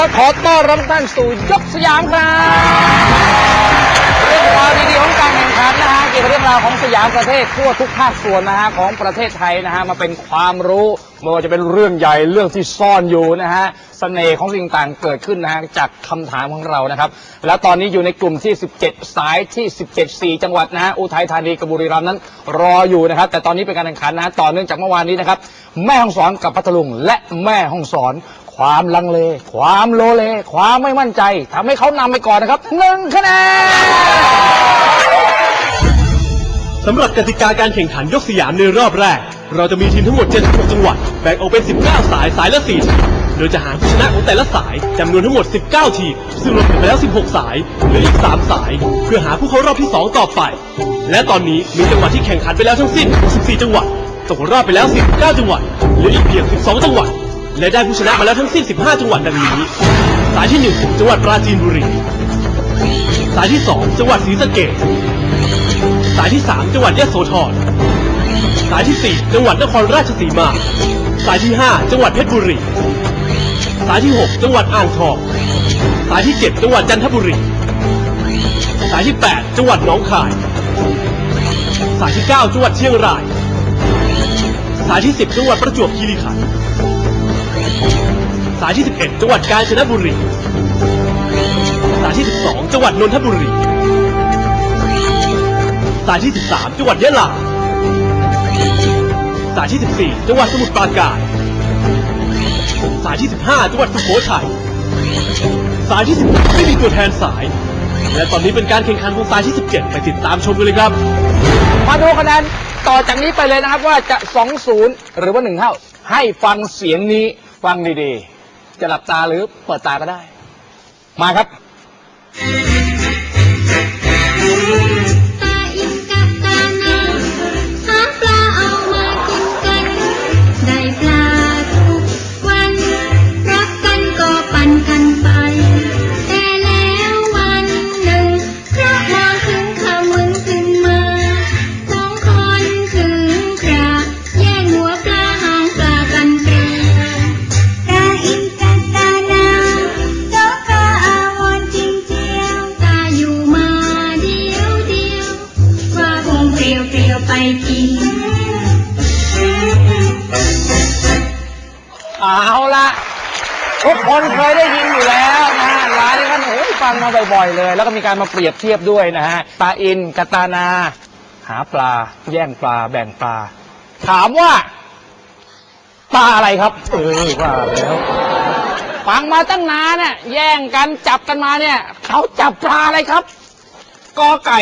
เราขอต้อนรับทุกท่านสู่ยกสยามครับเรื่องราวดีๆของการแข่งขันนะฮะเกี่ยวกับเรื่องราวของสยามประเทศทั่วทุกภาคส่วนนะฮะของประเทศไทยนะฮะมาเป็นความรู้ไม่ว่าจะเป็นเรื่องใหญ่เรื่องที่ซ่อนอยู่นะฮะเสน่ห์ของสิ่งต่างเกิดขึ้นนะฮะจากคำถามของเรานะครับ แล้วตอนนี้อยู่ในกลุ่มที่ 17 สายที่ 17 4 จังหวัดนะฮะอุทัยธานีกบบุรีรัมย์นั้น รออยู่นะครับ แต่ตอนนี้เป็นการแข่งขันนะฮะต่อเนื่องจากเมื่อวานนี้นะครับ แม่ห้องสอนกับพัทลุงและแม่ห้องสอน ความลังเล ความโลเล ความไม่มั่นใจทำให้เขานำไปก่อนนะครับหนึ่งคะแนนสำหรับกติกาการแข่งขันยกสยามในรอบแรก เราจะมีทีมทั้งหมด76จังหวัด แบ่งออกเป็น 19 สาย สายละ4ทีม โดยจะหาผู้ชนะของแต่ละสายจำนวนทั้งหมด 19 ทีม ซึ่งรวมกันไปแล้ว 16 สาย เหลืออีก 3 สาย เพื่อหาผู้เข้ารอบที่ 2 ต่อไป และตอนนี้มีจังหวัดที่แข่งขันไปแล้วทั้งสิ้น 64 จังหวัด ตกรอบไปแล้ว 19 จังหวัด เหลืออีกเพียง 12 จังหวัด และได้ผู้ชนะมาแล้วทั้งสิ้น 15 จังหวัดดังนี้ สายที่ 1 จังหวัดปราจีนบุรี สายที่ 2 จังหวัดศรีสะเกษสายที่ 3 จังหวัดยะโสธร สายที่ 4 จังหวัดนครราชสีมา สายที่ 5 จังหวัดเพชรบุรี สายที่ 6 จังหวัดอ่างทอง สายที่ 7 จังหวัดจันทบุรี สายที่ 8 จังหวัดหนองคาย สายที่ 9 จังหวัดเชียงราย สายที่ 10 จังหวัดประจวบคีรีขันธ์ สายที่ 11 จังหวัดกาญจนบุรี สายที่ 12 จังหวัดนนทบุรี สายที่ 13 จังหวัดยะลา สายที่ 14 จังหวัดสมุทรปราการ สายที่ 15 จังหวัดสุโขทัย สายที่ 16 ไม่มีตัวแทนสาย และตอนนี้เป็นการแข่งขันของสายที่ 17 ไปติดตามชมกันเลยครับ มาดูคะแนนต่อจากนี้ไปเลยนะครับว่าจะ 2-0 หรือว่า 1 เท่า ให้ฟังเสียงนี้ ฟังดีๆ จะหลับตาหรือเปิดตาก็ได้ มาครับ เอาละทุกคนเคยได้ยินอยู่แล้วนะฮะหลายท่านโอ้ยฟังมาบ่อยๆเลย แล้วก็มีการมาเปรียบเทียบด้วยนะฮะตาอินกับตานา หาปลา แย่งปลา แบ่งปลา ถามว่า ปลาอะไรครับ เออว่าแล้วฟังมาตั้งนานเนี่ยแย่งกันจับกันมาเนี่ย เขาจับปลาอะไรครับกอไก่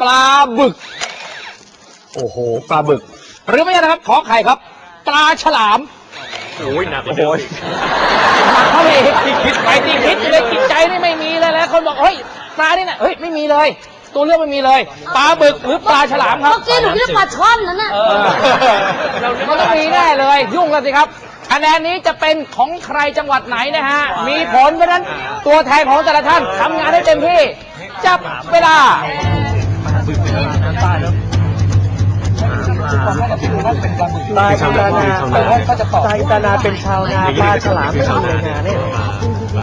ปลาบึก โอ้โห ปลาบึก หรือไม่นะครับ ขอไข่ครับ ปลาฉลาม โอ้ยหนักโอ้โหเขาไม่ที่คิดไปที่คิดเลยจิตใจนี่ไม่มีเลยแล้วคนบอกเฮ้ยปลานี่นะเฮ้ยไม่มีเลย ตัวเลือกไม่มีเลยปลาบึกหรือปลาฉลามครับเมื่อกี้หนูเรียกปลาช่อนนั่นน่ะเออมันต้องมีแน่เลย ยุ่งแล้วสิครับคะแนนนี้จะเป็นของใครจังหวัดไหนนะฮะ มีผลเพราะฉะนั้นตัวแทนของแต่ละท่านทำงานให้เต็มที่ จับเวลา ตายตานาตายตานาเป็นชาวนาปลาฉลามเป็นชาวนาเนี่ยปล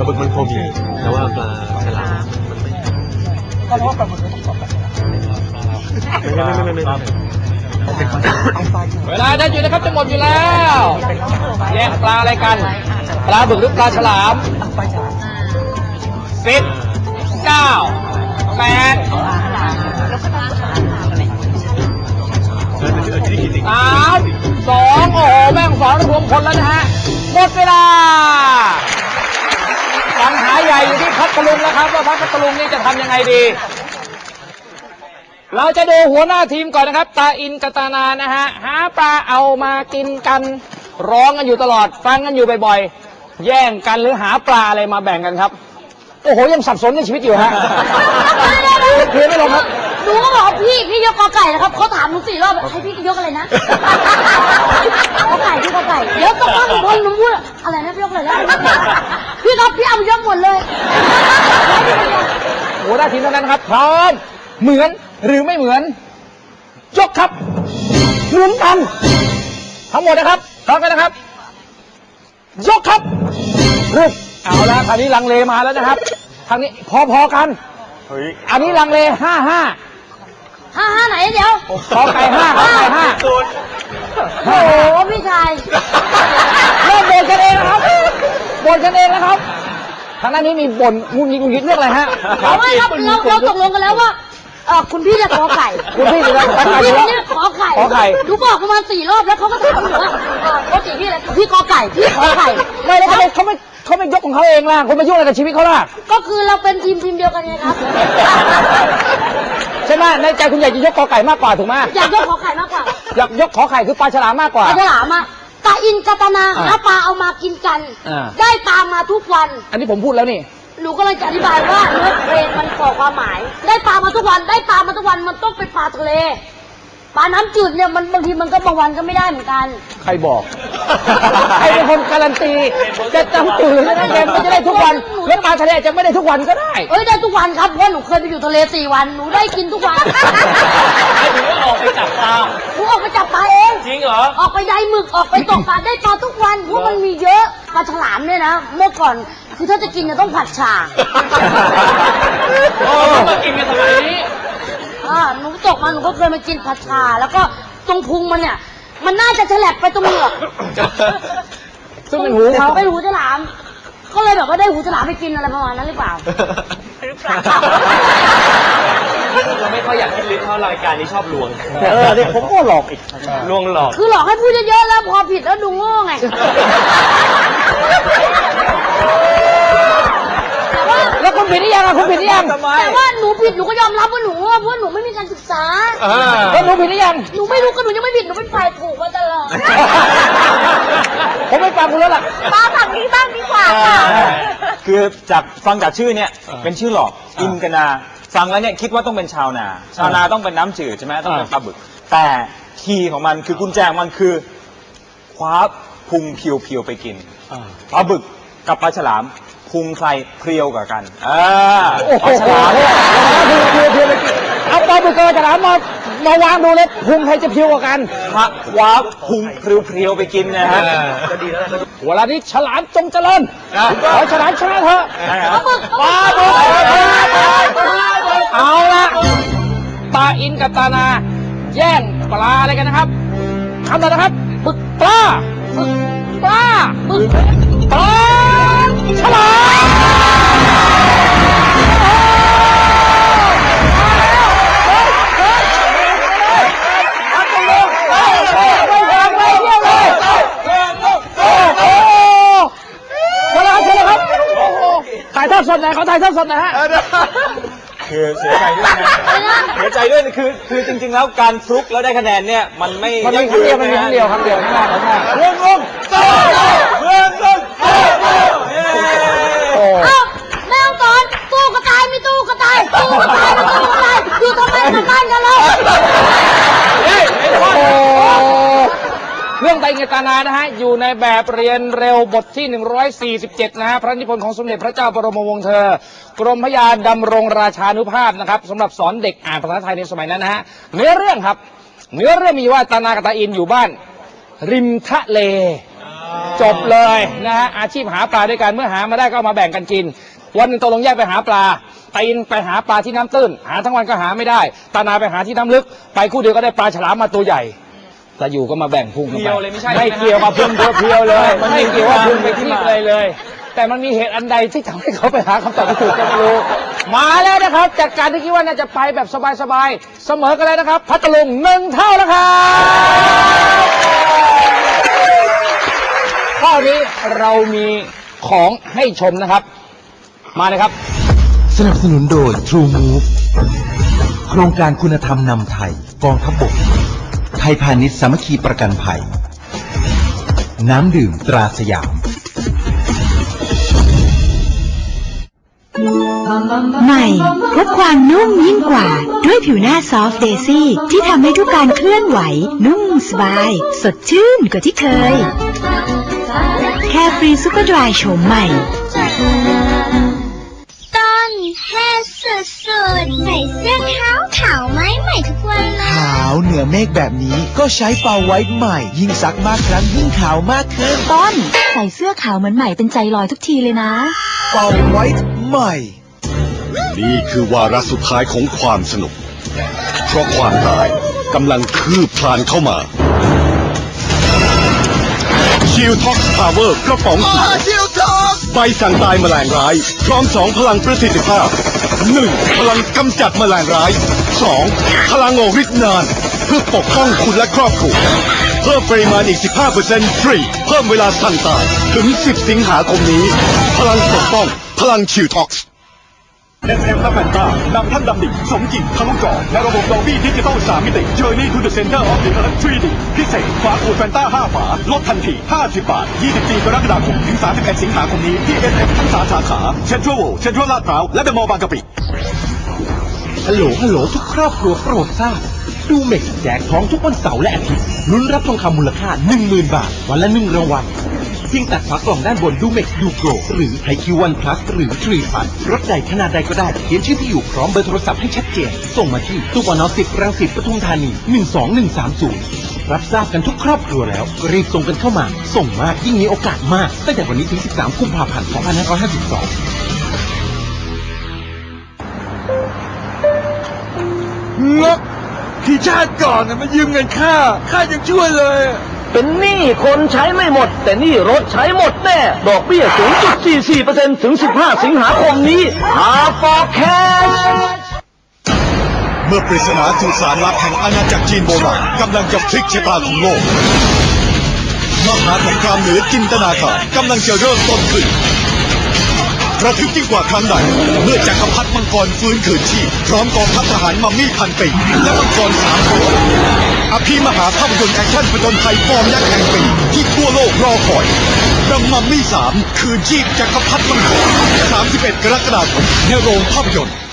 าบึกมันคงมีแต่ว่าปลาฉลามมันไม่ไม่ไม่ไม่ไม่เวลาได้อยู่นะครับจะหมดอยู่แล้วแย่งปลาอะไรกัน ปลาบึกหรือปลาฉลามสิบเก้าแปด สามสองโอ้โหแม่งสองรวมพลแล้วนะฮะหมดเวลาปัญหาใหญ่อยู่ที่พัทลุงแล้วครับ ว่าพัทลุงนี่จะทำยังไงดี เราจะดูหัวหน้าทีมก่อนนะครับ ตาอินกบตานานะฮะหาปลาเอามากินกัน ร้องกันอยู่ตลอด ฟังกันอยู่บ่อยๆ แย่งกันหรือหาปลาอะไรมาแบ่งกันครับ โอ้โหยังสับสนในชีวิตอยู่ฮะเคลียร์ไม่ลงครับ หนูก็บอกว่าพี่พี่ยกกอไก่นะครับเขาถามหนูสี่รอบให้พี่ยกอะไรนะกอไก่พี่กอไก่เดี๋ยวตกลงหนูพูดหนูพูดอะไรนะพี่ยกอะไรนะพี่ครับพี่เอาไปยกหมดเลยหัวหน้าทีมเท่านั้นนะครับพร้อมเหมือนหรือไม่เหมือนยกครับเหมือนกันทั้งหมดนะครับพร้อมกันนะครับ ยกครับรึบเอาละทางนี้ลังเลมาแล้วนะครับทางนี้พอๆกันอันนี้ลังเลห้าห้า ห้าห้าไหนเดี๋ยว ขอไก่ห้าขอไก่ห้าโอ้โหพี่ชายเริ่มบ่นกันเองนะครับบ่นกันเองนะครับทางด้านนี้มีบ่นงุนงิดงุนงิดเรื่องอะไรฮะเพราะว่าเราเราเราตกลงกันแล้วว่าเออคุณพี่จะขอไข่คุณพี่จะขอไข่คุณพี่เนี่ยขอไข่ขอไข่หนูบอกประมาณสี่รอบแล้วเขาก็ถามหนูว่าเออปกติพี่อะไรพี่ขอไก่พี่ขอไข่ไม่แล้วเขาไม่เขาไม่ เขาไม่ยกของเขาเองล่ะคุณมายุ่งอะไรกับชีวิตเขาล่ะก็คือเราเป็นทีมทีมเดียวกันไงครับ ใช่ไหมในใจคุณอยากจะยกกอไก่มากกว่าถูกไหมอยากยกขอไข่มากกว่าอยากยกขอไข่คือปลาฉลามมากกว่าปลาฉลามอะตาอินกาตนาหาอ่าปลาเอามากินกัน อ่า ได้ปลามาทุกวัน อันนี้ผมพูดแล้วนี่ หนูก็เลยจะอธิบายว่าเนื้อเพลงมันก่อความหมาย ได้ปลามาทุกวัน ได้ปลามาทุกวันมันต้องเป็นปลาทะเล ปลาน้ำจืดเนี่ยมันบางทีมันก็บางวันก็ไม่ได้เหมือนกัน ใครบอก ใครเป็นคนการันตี จะจำตื่นแล้วนะเกมก็จะได้ทุกวัน แล้วปลาทะเลอาจจะไม่ได้ทุกวันก็ได้ เอ้ยได้ทุกวันครับเพราะหนูเคยไปอยู่ทะเลสี่วันหนูได้กินทุกวันไอ้ถึงว่าออกไปจับปลาหนูออกไปจับปลาเอง จริงเหรอ ออกไปได้หมึกออกไปตกปลาได้ปลาทุกวันเพราะมันมีเยอะปลาฉลามเนี่ยนะ เมื่อก่อนคือถ้าจะกินเนี่ยต้องผัดฉ่า โอ้มากินกันสมัยนี้ อ่าหนูตกมาหนูก็เคยมากินผัดชา แล้วก็ตรงพุงมันเนี่ย มันน่าจะแฉลบไปตรงเหงือกซึ่งเป็นหูเขาไปหูฉลาม ก็เลยแบบว่าได้หูฉลามไปกินอะไรประมาณนั้นหรือเปล่าเราไม่ค่อยอยากคิดลึกเท่ารายการนี้ชอบลวงเออเดี๋ยวผมก็หลอกอีกลวงหลอก คือหลอกให้พูดเยอะๆแล้วพอผิดแล้วดูโง่ไง แต่ว่าแล้วคุณผิดหรือยังอะคุณผิดหรือยังแต่ว่าหนูผิดหนูก็ยอมรับว่าหนูโง่เพราะหนูไม่มีการศึกษาแล้วหนูผิดหรือยัง หนูไม่รู้ก็หนูยังไม่ผิดหนูเป็นฝ่ายถูกมาตลอดผมไม่ฟังคุณแล้วล่ะ มาฝั่งนี้บ้างดีกว่าค่ะคือจากฟังจากชื่อเนี่ยเป็นชื่อหลอกอินกนาฟังแล้วเนี่ยคิดว่าต้องเป็นชาวนา ชาวนาต้องเป็นน้ำจืดใช่ไหมต้องเป็นปลาบึก แต่คีย์ของมันคือกุญแจของมันคือคว้าพุงเพียวๆไปกินปลาบึกกับปลาฉลาม พุงใครเพรียวกว่ากันอ่าโอ้โหปลาฉลามเพียวเพียวเลยเอาปลาบึกกับฉลามมามาวางดูเลยพุงใครจะเพียวกว่ากันคว้าพุงเพรียวๆไปกินนะฮะเวลานี้ฉลามจงเจริญขอฉลามชนะเถอะ ปลาบึกปลาบึกเอาละปลาอินกับตานา แย่งปลาอะไรกันนะครับคำต่อนะครับบึกปลาบึกปลาบึกปลา ฉลามถ่ายทอดสดหน่อยเขาถ่ายทอดสดหนะฮะ คือเสียใจด้วยนะเสียใจด้วยนะคือคือจริง ๆ แล้วการฟลุกแล้วได้คะแนนเนี่ย มันไม่มันมีครั้งเดียวมันมีครั้งเดียวครั้งเดียวไม่ได้ไม่ได้เรื่องลงเรื่องลง โอ้ เอ้าแม่ต้องสอนตู้กระต่ายมีตู้ก ระต่ายตู้กระต่ายมีตู้กระต่ายอยู่ทำไมทำบ้านกันเลยโอ้เรื่องไตรเงตานานะฮะ อยู่ในแบบเรียนเร็วบทที่ 147 นะฮะ พระนิพนธ์ของสมเด็จพระเจ้าบรมวงศ์เธอ กรมพระยาดำรงราชานุภาพนะครับสำหรับสอนเด็กอ่านภาษาไทยในสมัยนั้นนะฮะ เนื้อเรื่องครับ เนื้อเรื่องมีว่าตานากับตาอินอยู่บ้าน ริมทะเล จบเลยนะฮะ อาชีพหาปลาด้วยกัน เมื่อหามาได้ก็เอามาแบ่งกันกิน วันหนึ่งตกลงแยกไปหาปลา ตาอินไปหาปลาที่น้ำตื้น หาทั้งวันก็หาไม่ได้ ตานาไปหาที่น้ำลึก ไปคู่เดียวก็ได้ปลาฉลามมาตัวใหญ่ตาอยู่ก็มาแบ่งพุงกันเพีไปยวเลยไม่ใช่ไม่ใช่ไหมฮะเกี่ยวกับพุงเพียวๆเลยไม่เกี่ยวว่าพุงไปที่อะไรเลย แต่มันมีเหตุอันใดที่ทำให้เขาไปหาคำตอบที่ถูกก็ไม่รู้ มาแล้วนะครับ จากการที่คิดว่าน่าจะไปแบบสบายๆ เสมอกันเลยนะครับ พัทลุงหนึ่งเท่าแล้วครับข้อนี้เรามีของให้ชมนะครับ มาเลยครับ สนับสนุนโดย True Move โครงการคุณธรรมนำไทย กองทัพบก ไทยพาณิชย์สามัคคีประกันภัย น้ำดื่มตราสยาม ใหม่พบความนุ่มยิ่งกว่า ด้วยผิวหน้าซอฟต์เดซี่ ที่ทำให้ทุกการเคลื่อนไหว นุ่มสบาย สดชื่นกว่าที่เคย แค่ฟรีซูเปอร์ดรายโฉมใหม่ เทศสุดๆใส่เสื้อขาวขาวไหมใหม่ทุกวันเลย ขาวเหนืออเมฆแบบนี้ก็ใช้เป่าไว้ใหม่ ยิ่งซักมากครั้งยิ่งขาวมากขึ้นต้น ใส่เสื้อขาวเหมือนใหม่เป็นใจลอยทุกทีเลยนะ เป่าไว้ใหม่ นี่คือวาระสุดท้ายของความสนุก เพราะความตายกำลังคืบคลานเข้ามาชิลท็อกพาวเวอร์กระป๋องสีใบสั่งตายแมลงร้าย พร้อมสองพลังประสิทธิภาพ หนึ่งพลังกำจัดแมลงร้ายสองพลังโอริสนาน เพื่อปกป้องคุณและครอบครัวเพิ่มปริมาณอีก 15%ฟรี เพิ่มเวลาสั่งตาย ถึง 10 สิงหาคมนี้ พลังปกป้อง พลังชิลท็อกซ์ SM และแฟนตานำท่านดำดิสมจิงทะลุจอและระบบ Dolby Digital 3มิติ Journey to the Center of the Earth 3D พิเศษฝาขวดแฟนต้า5ฝาลดทันที 50 บาท 24 กรกฎาคม ถึง 31 สิงหาคมนี้ ที่เอสเอ็มทั้งสาขาเซ็นทรัลเวิลด์เซ็นทรัลลาดพร้าวและเดอะมอลล์บางกะปิฮัลโหลฮัลโหลทุกครอบครัวโปรดทราบ ดูเม็กแจกทองทุกวันเสาร์และอาทิตย์ลุ้นรับทองคำมูลค่า 10,000 บาท วันละหนึ่งรางวัลเพียงตัดฝากล่องด้านบนดูเม็กดูโกรหรือไฮคิววันพลัสหรือทรีฟันรถใหญ่ขนาดใดก็ได้เขียนชื่อที่อยู่พร้อมเบอร์โทรศัพท์ให้ชัดเจน ส่งมาที่ตู้ปนสิบรังสิตปทุมธานี 12130 รับทราบกันทุกครอบครัวแล้วรีบส่งกันเข้ามา ส่งมากยิ่งมีโอกาสมากตั้งแต่วันนี้ถึง 13 กุมภาพันธ์ 2552งกที่ ชาติก่อนน่ะมันยืมเงินข้าข้ายังช่วยเลย เป็นหนี้คนใช้ไม่หมด แต่หนี้รถใช้หมดแน่ ดอกเบี้ย0.44%ถึง 15 สิงหาคมนี้หา for cash เมื่อปริศนาสุสานลับแห่งอาณาจักรจีนโบราณกำลังจะพลิกชะตาของโลกมหาสงครามเหนือจินตนาการกำลังจะเริ่มต้นขึ้น ระทึกยิ่งกว่าครั้งใด เมื่อจักรพรรดิมังกรฟื้นคืนชีพพร้อมกองทัพทหารมัมมี่พันปีและมังกรสามตัวอภิมหาภาพยนตร์แอคชั่นผจญภัยฟอร์มยักษ์แห่งปีที่ทั่วโลกรอคอยดัมมัมมี่สามคืนชีพจักรพรรดิมังกร31 กรกฎาคมในโรงภาพยนตร์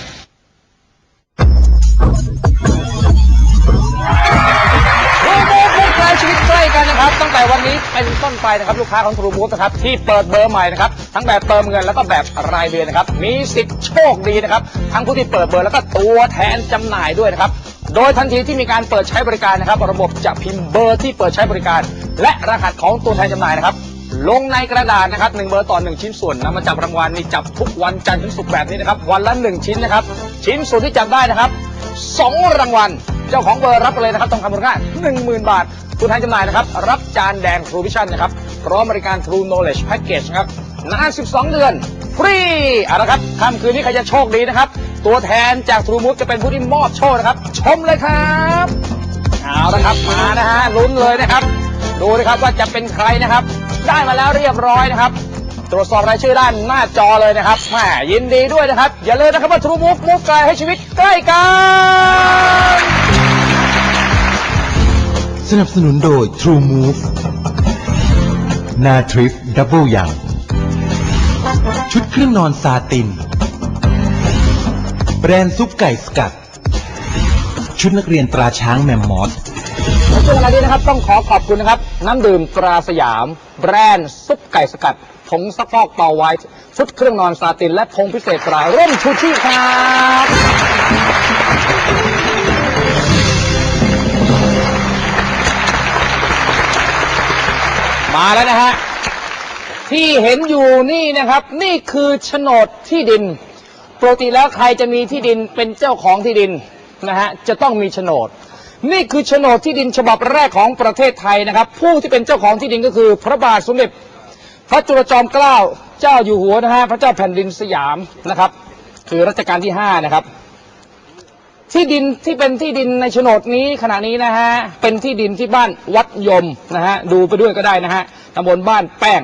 แต่วันนี้เป็นต้นไปนะครับลูกค้าของทูมูฟนะครับที่เปิดเบอร์ใหม่นะครับทั้งแบบเติมเงินแล้วก็แบบรายเดือนนะครับมีสิทธิ์โชคดีนะครับทั้งผู้ที่เปิดเบอร์แล้วก็ตัวแทนจำหน่ายด้วยนะครับโดยทันทีที่มีการเปิดใช้บริการนะครับ ระบบจะพิมพ์เบอร์ที่เปิดใช้บริการ และรหัสของตัวแทนจำหน่ายนะครับลงในกระดาษนะครับหนึ่งเบอร์ต่อหนึ่งชิ้นส่วนนำมาจับรางวัลนี่จับทุกวันจันทร์ถึงศุกร์แบบนี้นะครับวันละหนึ่งชิ้นนะครับชิ้นส่วนที่จับได้นะครับสองรางวัล เจ้าของเบอร์รับไปเลยนะครับทองคำมูลค่า10,000 บาทผู้แทนจำหน่ายนะครับ รับจานแดง True Vision นะครับ พร้อมบริการ True Knowledge Package นะครับนาน 12 เดือน ฟรีเอาละครับค่ำคืนนี้ใครจะโชคดีนะครับ ตัวแทนจาก True Move จะเป็นผู้ที่มอบโชคนะครับ ชมเลยครับเอาละครับมานะฮะลุ้นเลยนะครับ ดูนะครับว่าจะเป็นใครนะครับ ได้มาแล้วเรียบร้อยนะครับตรวจสอบรายชื่อด้านหน้าจอเลยนะครับแหมยินดีด้วยนะครับ อย่าลืมนะครับว่า True Move มุกไกลให้ชีวิตใกล้กัน สนับสนุนโดย True Move นาทริฟดับเบิลยังชุดเครื่องนอนซาติน แบรนด์ซุปไก่สกัด ชุดนักเรียนตราช้างแมมมอสในช่วงเวลานี้นะครับต้องขอขอบคุณนะครับ น้ำดื่มตราสยาม แบรนด์ซุปไก่สกัดผงซักฟอกเปาไวท์ชุดเครื่องนอนซาติน และพงพิเศษตราเร่มชูชีพครับ มาแล้วนะฮะ ที่เห็นอยู่นี่นะครับ นี่คือโฉนดที่ดิน ปกติแล้วใครจะมีที่ดินเป็นเจ้าของที่ดินนะฮะจะต้องมีโฉนด นี่คือโฉนดที่ดินฉบับแรกของประเทศไทยนะครับ ผู้ที่เป็นเจ้าของที่ดินก็คือ พระบาทสมเด็จพระจุลจอมเกล้าเจ้าอยู่หัวนะฮะพระเจ้าแผ่นดินสยามนะครับ คือรัชกาลที่ห้านะครับ ที่ดินที่เป็นที่ดินในโฉนดนี้ขณะนี้นะฮะเป็นที่ดินที่บ้านวัดยมนะฮะดูไปด้วยก็ได้นะฮะตำบลบ้านแป้ง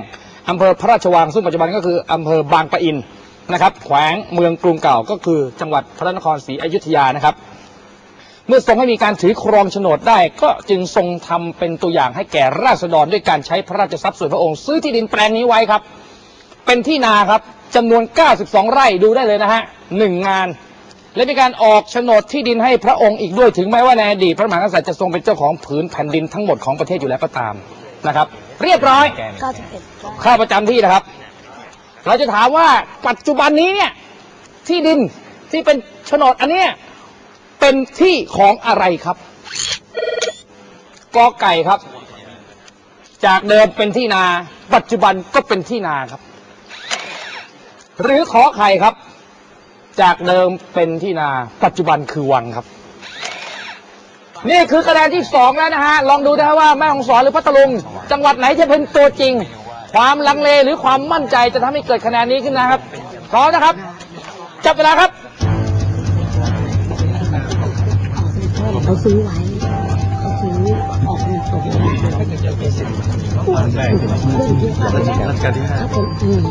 อำเภอพระราชวังซึ่งปัจจุบันก็คืออำเภอบางปะอินนะครับ แขวงเมืองกรุงเก่าก็คือจังหวัดพระนครศรีอยุธยานะครับ เมื่อทรงให้มีการถือครองโฉนดได้ ก็จึงทรงทำเป็นตัวอย่างให้แก่ราษฎรด้วยการใช้พระราชทรัพย์ส่วนพระองค์ซื้อที่ดินแปลงนี้ไว้ครับ เป็นที่นาครับจำนวน 92 ไร่ดูได้เลยนะฮะหนึ่งงาน และมีการออกโฉนดที่ดินให้พระองค์อีกด้วยถึงแม้ว่าในอดีตพระมหากษัตริย์จะทรงเป็นเจ้าของผืนแผ่นดินทั้งหมดของประเทศอยู่แล้วก็ตามนะครับ เรียบร้อยข้าประจำที่นะครับ เราจะถามว่าปัจจุบันนี้เนี่ยที่ดินที่เป็นโฉนดอันเนี้ยเป็นที่ของอะไรครับกอไก่ครับ จากเดิมเป็นที่นา ปัจจุบันก็เป็นที่นาครับ หรือขอไข่ครับ จากเดิมเป็นที่นา ปัจจุบันคือวังครับ นี่คือคะแนนที่สองแล้วนะฮะ ลองดูนะฮะว่าแม่ของสอนหรือพัทลุง จังหวัดไหนจะเป็นตัวจริง ความลังเลหรือความมั่นใจจะทำให้เกิดคะแนนนี้ขึ้นนะครับพร้อมนะครับ จับเวลาครับ เขาซื้อไว้เขาซื้อออกเงินสด ถ้าเป็นอืม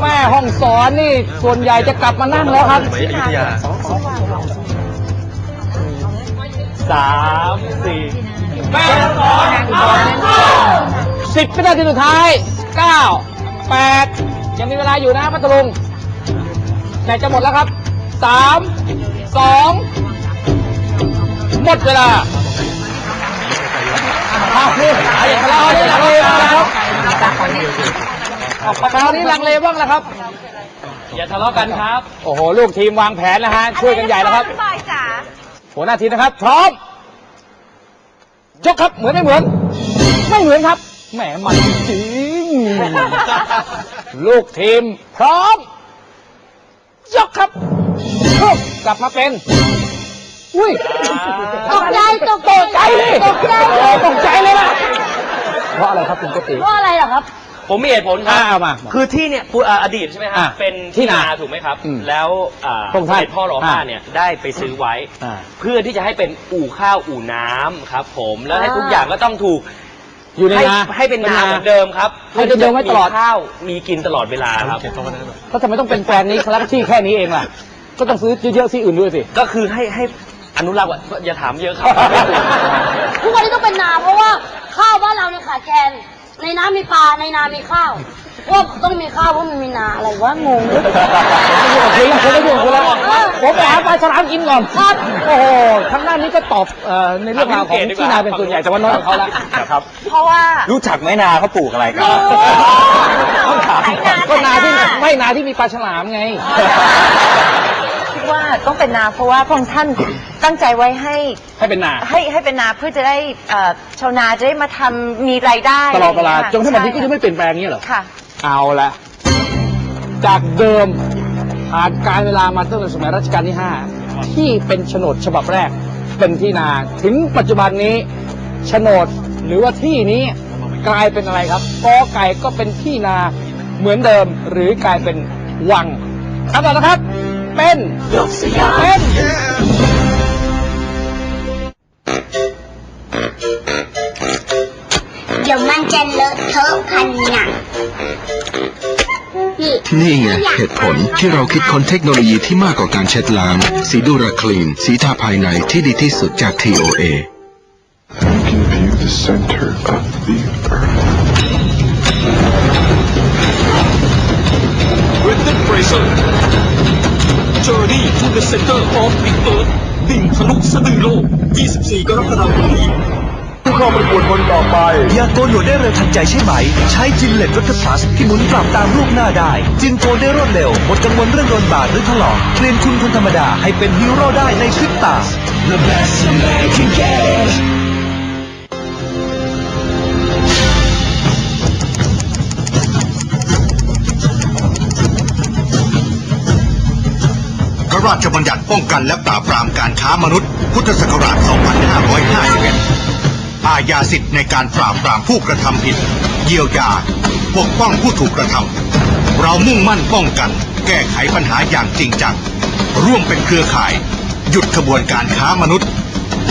แม่ห้องสอนนี่ส่วนใหญ่จะกลับมานั่งแล้วครับสามสี่แม่ห้องสอนสิบวินาทีสุดท้ายเก้าแปดยังมีเวลาอยู่นะพัทลุงแต่จะหมดแล้วครับสามสอง หมดเวลาอ้าวนี่คราวนี้ลังเลบ้างแล้วคราวนี้ลังเลบ้างแล้วครับ อย่าทะเลาะกันครับ โอ้โห ลูกทีมวางแผนนะฮะ ช่วยกันใหญ่แล้วครับบอยจ๋าหัวหน้าทีมนะครับ พร้อม ยกครับเหมือนไม่เหมือน ไม่เหมือนครับ แหมมันจริง ลูกทีมพร้อม ยกครับปุ๊บกลับมาเป็น อุ้ยตกใจตกใจตกใจเลยตกใจตกใจเลยนะเพราะอะไรครับคุณโกติเพราะอะไรเหรอครับ ผมมีเหตุผลครับอ่าเอามาคือที่เนี่ยพูดอ่าอดีตใช่ไหมฮะอ่าเป็นที่ที่นานาถูกไหมครับ อืมแล้วอ่าพระองค์ท่านสมเด็จพ่อรอห้าอ่าเนี่ยได้ไปซื้อไว้ อ่า เพื่อที่จะให้เป็นอู่ข้าวอู่น้ำครับ ผมแล้วให้ทุกอย่างก็ต้องถูกอยู่ในให้นาให้เป็นนาเหมือนเดิมครับให้เป็นเดิมไว้ตลอดข้าวมีกินตลอดเวลาครับ แล้วทำไมต้องเป็นแฟนนี้ครับที่แค่นี้เองล่ะ ก็ต้องซื้อเยอะๆที่อื่นด้วยสิ ก็คือให้ให้ อนุรักษ์ไว้อย่าถามเยอะครับ ทุกวันนี้ต้องเป็นนาเพราะว่าข้าวบ้านเราเนี่ยขาดแคลนในน้ำมีปลาในนามีข้าวว่าต้องมีข้าวเพราะมันมีนาอะไรวะงงไม่ยุ่งกับคุณไม่ยุ่งกับคุณแล้วผมไปหาปลาฉลามกินก่อนครับ โอ้โหทางด้านนี้ก็ตอบเอ่อในเรื่องราวของที่นาเป็นส่วนใหญ่แต่ว่าน้อยของเขาละครับ เพราะว่า รู้จักไหมนาเขาปลูกอะไรครับต้องถามก็นาที่ไม่นาที่มีปลาฉลามไง คิดว่าต้องเป็นนาเพราะว่าพระองค์ท่านตั้งใจไว้ให้ให้เป็นนาให้ให้เป็นนาเพื่อจะได้เอ่อชาวนาจะได้มาทำมีรายได้ตลอดเวลาจนถึงวันนี้ใช่ก็ยังไม่เปลี่ยนแปลงเงี้ยเหรอ ค่ะ เอาละจากเดิมผ่านการเวลามาตั้งแต่สมัยรัชกาลที่ 5 ที่เป็นโฉนดฉบับแรกเป็นที่นาถึงปัจจุบันนี้โฉนดหรือว่าที่นี้กลายเป็นอะไรครับกอไก่ก็เป็นที่นาเหมือนเดิมหรือกลายเป็นวังคำตอบนะครับ เป็นเป็นเดี๋ยวมันจะเลอะเทอะพันหนักนี่นี่ไงเหตุผลที่เราคิดค้นเทคโนโลยีที่มากกว่าการเช็ดล้าง สีดูราคลีน สีทาภายในที่ดีที่สุดจาก TOA can view the center of the earth. Brendan Fraser Journey to the Center of the Earth ดิ่งทะลุสะดือโลก 24 กรกฎาคมนี้ผู้เข้าประกวดคนต่อไป อยากโกนหนวดได้เร็วทันใจใช่ไหม ใช้จินเล็ตวัตพลัสที่หมุนปรับตามรูปหน้าได้จึงโกนได้รวดเร็วหมดกังวลเรื่องโดนบาดหรือถลอกเปลี่ยนคุณคนธรรมดาให้เป็นฮีโร่ได้ในพริบตา The best man can get ระราชบัญญัติป้องกันและปราบปรามการค้ามนุษย์ พุทธศักราช 2551 อาญาสิทธิ์ในการปราบปรามผู้กระทำผิด เยียวยา ปกป้องผู้ถูกกระทำ เรามุ่งมั่นป้องกัน แก้ไขปัญหาอย่างจริงจัง ร่วมเป็นเครือข่าย หยุดขบวนการค้ามนุษย์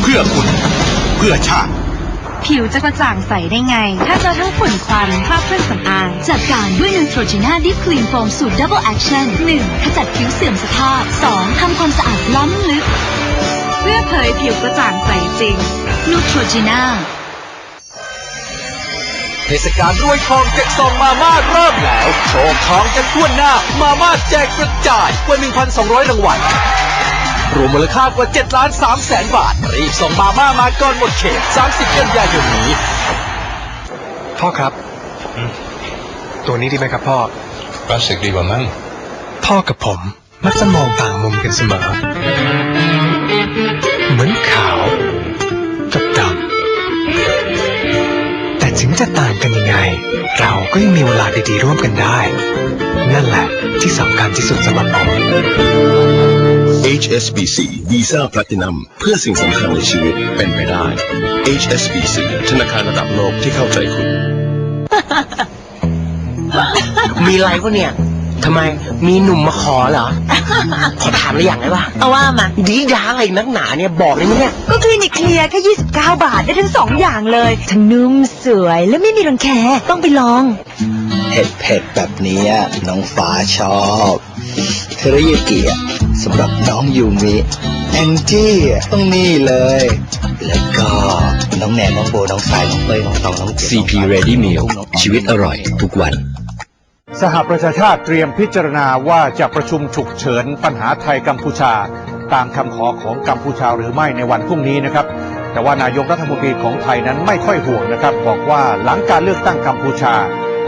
เพื่อคุณ เพื่อชาติ ผิวจะกระจ่างใสได้ไง ถ้าเจอทั้งฝุ่นควันคราบเครื่องสำอาง จัดการด้วยนูโทรจีน่าดิฟคลีนโฟมสูตรดับเบิลแอคชั่น 1. ขจัดผิวเสื่อมสภาพ 2. ทำความสะอาดล้ำลึก เพื่อเผยผิวกระจ่างใสจริงนูโทรจีน่าเทศกาลรวยทองแจกซองมาม่าเริ่มแล้ว โชว์ทองกันทั่วหน้า มาม่าแจกกระจายกว่า 1,200 รางวัล รวมมูลค่ากว่า7ล้าน3แสนบาท รีบส่งมาม่ามาก่อนหมดเขต 30 กันยายนนี้ พ่อครับ ตัวนี้ดีไหมครับพ่อพลาสติกดีกว่ามั้งพ่อกับผมมักจะมองต่างมุมกันเสมอ เหมือนขาวกับดำแต่ถึงจะต่างกันยังไง เราก็ยังมีเวลาดีๆร่วมกันได้ นั่นแหละที่สำคัญที่สุดสำหรับผม HSBC Visa Platinum เพื่อสิ่งสำคัญในชีวิตเป็นไปได้ HSBC ธนาคารระดับโลกที่เข้าใจคุณ มีอะไรวะเนี่ย ทำไม มีหนุ่มมาขอเหรอ ขอถามอะไรอย่างได้ปะเอาว่ามา ดีดาอะไรนักหนาเนี่ย บอกเลยมั้ยเนี่ย ก็คลินิกเคลียร์แค่ 29 บาทได้ทั้งสองอย่างเลย ทั้งนุ่มสวยและไม่มีรังแคต้องไปลอง เผ็ดเผ็ดๆแบบนี้น้องฟ้าชอบ เทริยากิอะสำหรับน้องยูมิแองจี้อะต้องนี่เลย แล้วก็น้องแนนน้องโบน้องสายน้องเป้ยน้องตองน้องเจ CP Ready Meal ชีวิตอร่อยทุกวัน สหประชาชาติเตรียมพิจารณาว่าจะประชุมฉุกเฉินปัญหาไทยกัมพูชา ตามคำขอของกัมพูชาหรือไม่ในวันพรุ่งนี้นะครับ แต่ว่านายกรัฐมนตรีของไทยนั้นไม่ค่อยห่วงนะครับ บอกว่าหลังการเลือกตั้งกัมพูชา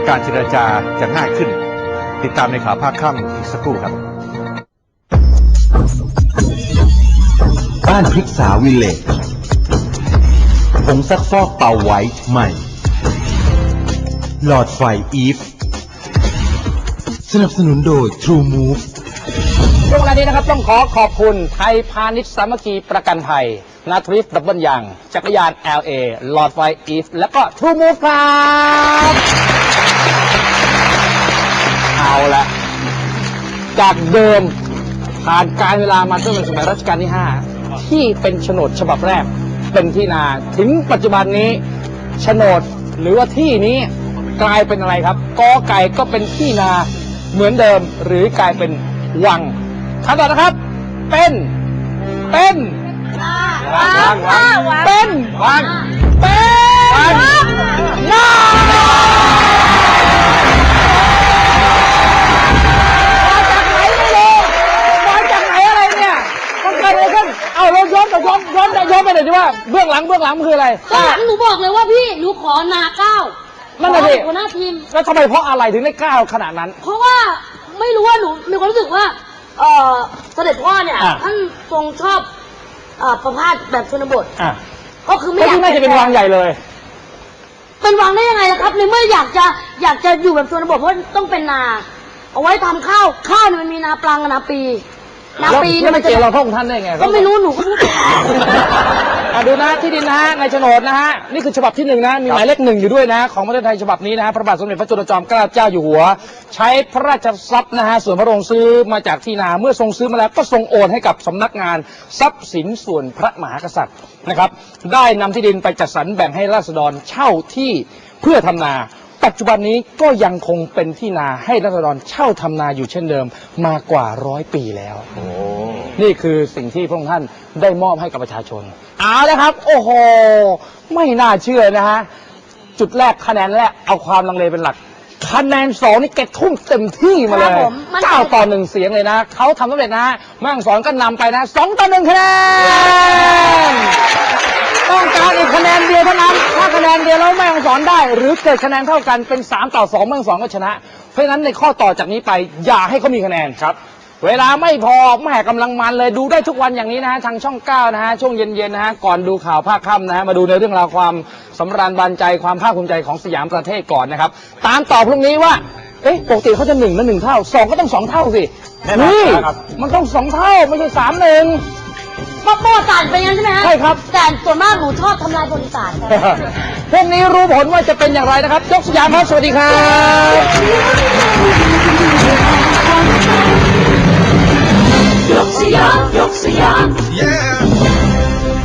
การเจรจาจะง่ายขึ้น ติดตามในข่าวภาคค่ำอีกสักครู่ครับ บ้านพฤกษาวิลเลจผงซักฟอกเป่าไว้ใหม่ หลอดไฟอีฟ สนับสนุนโดย True Move ช่วงเวลานี้นะครับต้องขอขอบคุณไทยพาณิชย์สามัคคีประกันภัยนาทริฟดับเบิลยางจักรยาน LA หลอดไฟอีฟ และก็ True Move ครับ เอาละจากเดิมผ่านการเวลามาตั้งแต่สมัยรัชกาลที่ 5 ที่เป็นโฉนดฉบับแรกเป็นที่นาถึงปัจจุบันนี้โฉนดหรือว่าที่นี้กลายเป็นอะไรครับกอไก่ก็เป็นที่นาเหมือนเดิมหรือกลายเป็นวังคำตอบนะครับ เป็นเป็นวังวังเป็นวังเป็นวังวัง นย้อนย้อนไปหน่อยดิว่าเบื้องหลังเบื้องหลังมันคืออะไรก็หนูบอกเลยว่าพี่หนูขอนาเก้านั่นแหละสิขอหัวหน้าทีม แล้วทำไมเพราะอะไรถึงได้กล้าวขนาดนั้น เพราะว่าไม่รู้ว่าหนูมีความรู้สึกว่าเออเสด็จพ่อเนี่ยอะ ท่านทรงชอบเอ่อประพาสแบบชนบท อะก็คือไม่ก็อยากที่น่าจะเป็นวังใหญ่เลย เป็นวังได้ยังไงล่ะครับ ในเมื่ออยากจะอยากจะอยู่แบบชนบทเพราะต้องเป็นนา เอาไว้ทำข้าวข้าวเนี่ยมันมีนาปลังกับนาปีนา แล้วปีแล้วมัไม่เกี่ยวเราพระองค์ท่านได้ไงก็ไม่รู้หนูก็รู้อะดูนะที่ดินนะฮะในโฉนดนะฮะนี่คือฉบับที่หนึ่งนะมีหมายเลขหนึ่งอยู่ด้วยนะ ของประเทศไทยฉบับนี้นะฮะพระบาทสมเด็จพระจุลจอมเกล้าเจ้าอยู่หัว ใช้พระราชทรัพย์นะฮะส่วนพระองค์ซื้อมาจากที่นาเมื่อทรงซื้อมาแล้วก็ทรงโอนให้กับสำนักงานทรัพย์สินส่วนพระมหากษัตริย์นะครับ ได้นำที่ดินไปจัดสรรแบ่งให้ราษฎรเช่าที่เพื่อทำนา ปัจจุบันนี้ก็ยังคงเป็นที่นาให้รัษฎรเช่าทำนาอยู่เช่นเดิมมากว่าร้อยปีแล้วนี่คือสิ่งที่พระองค์ท่านได้มอบให้กับประชาชน เอาละครับ โอ้โห ไม่น่าเชื่อนะฮะ จุดแรกคะแนนแรกเอาความลังเลเป็นหลัก คะแนนสองนี่แกทุ่มเต็มที่มาเลครัยบผมมั่นใจ เก้าต่อหนึ่งเสียงเลยนะ เขาทำสำเร็จนะฮะแม่ฮ่องสอนก็นำไปนะสองต่อหนึ่งคะแนน ต้องการอีกคะแนนเดียวเท่านั้น ถ้าคะแนนเดียวแล้วแม่ฮ่องสอนได้ หรือเกิดคะแนนเท่ากันเป็น 3 ต่อ2แม่ฮ่องสอนก็ชนะ เพราะฉะนั้นในข้อต่อจากนี้ไปอย่าให้เขามีคะแนนครับ เวลาไม่พอแม่กำลังมันเลยดูได้ทุกวันอย่างนี้นะฮะทางช่อง 9 นะฮะช่วงเย็นๆนะฮะก่อนดูข่าวภาคค่ำนะฮะมาดูในเรื่องราวความสำราญบันใจความภาคภูมิใจของสยามประเทศก่อนนะครับตามต่อพรุ่งนี้ว่าเอ๊ะปกติเขาจะหนึ่งแล้วหนึ่งเท่าสองก็ต้องสองเท่าสิแน่นอนนี่ครับ มันต้องสองเท่าไม่ใช่สามหนึ่ง เพราะประวัติศาสตร์เป็นอย่างนั้นใช่ไหมฮะใช่ครับ แต่ส่วนมากหนูชอบทำลายประวัติศาสตร์ครับพรุ่งนี้รู้ผลว่าจะเป็นอย่างไรนะครับยกสยามครับสวัสดีครับยกสยามยกสยาม Yeah